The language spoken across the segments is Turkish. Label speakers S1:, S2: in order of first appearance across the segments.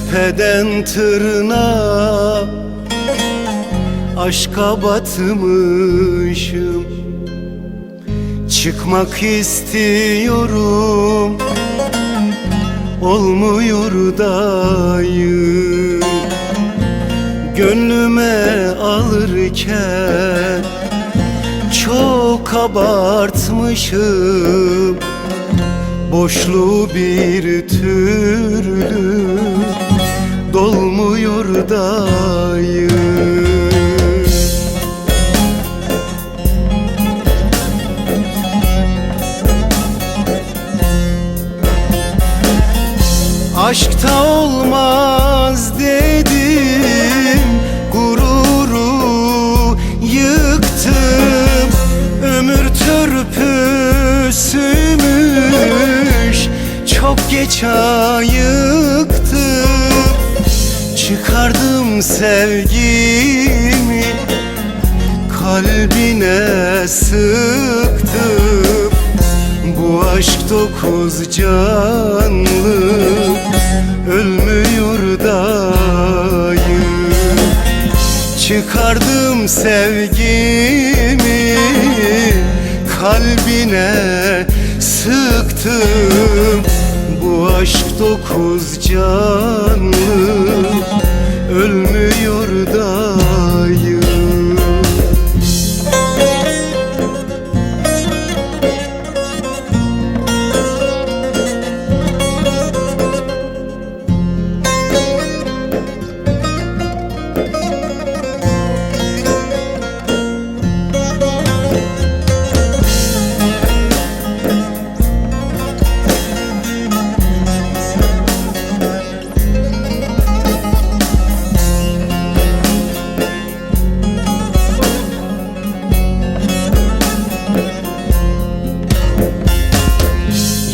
S1: Tepeden tırnağa Aşka batmışım. Çıkmak istiyorum Olmuyor dayı Gönlüme alırken Çok abartmışım. Boşluğu bir türlü Dolmuyor dayı. Aşkta olmaz Çıkardım sevgimi Kalbine sıktım. Bu aşk dokuz canlı Ölmüyor dayı Çıkardım sevgimi Kalbine sıktım. Bu aşk dokuz canlı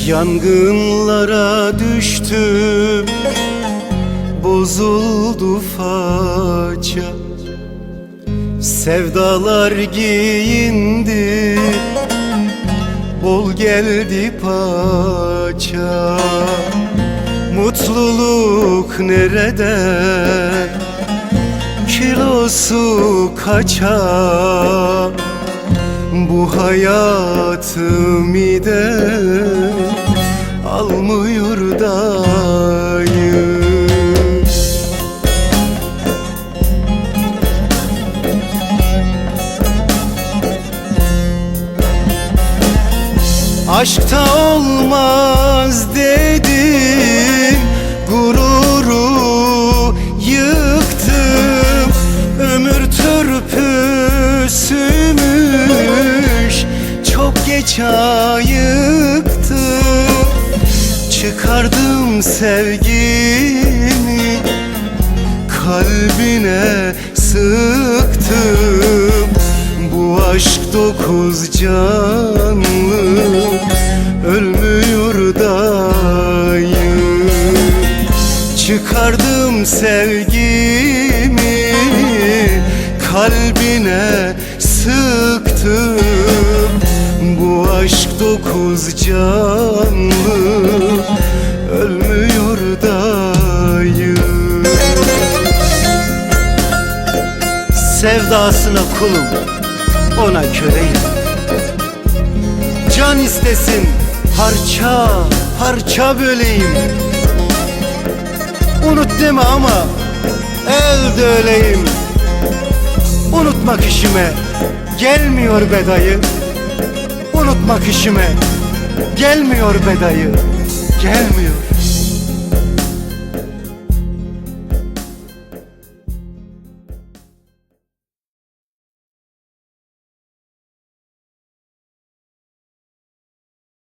S1: Yangınlara düştüm Bozuldu faça. Sevdalar giyindi Bol geldi paça. Mutluluk nerede? Kilosu kaça Bu hayatım ide Almıyor dayı Aşkta olmaz dedim Gururu Ayıktım Çıkardım sevgimi Kalbine sıktım. Bu aşk dokuz canlı Ölmüyor dayı Çıkardım sevgimi Kalbine sıktım Bu aşk dokuz canlı Ölmüyor dayı Sevdasına kulum Ona köleyim Can istesin parça parça böleyim. Unut deme ama elde öleyim. Unutmak işime gelmiyor be dayı Unutmak işime. Gelmiyor be dayı Gelmiyor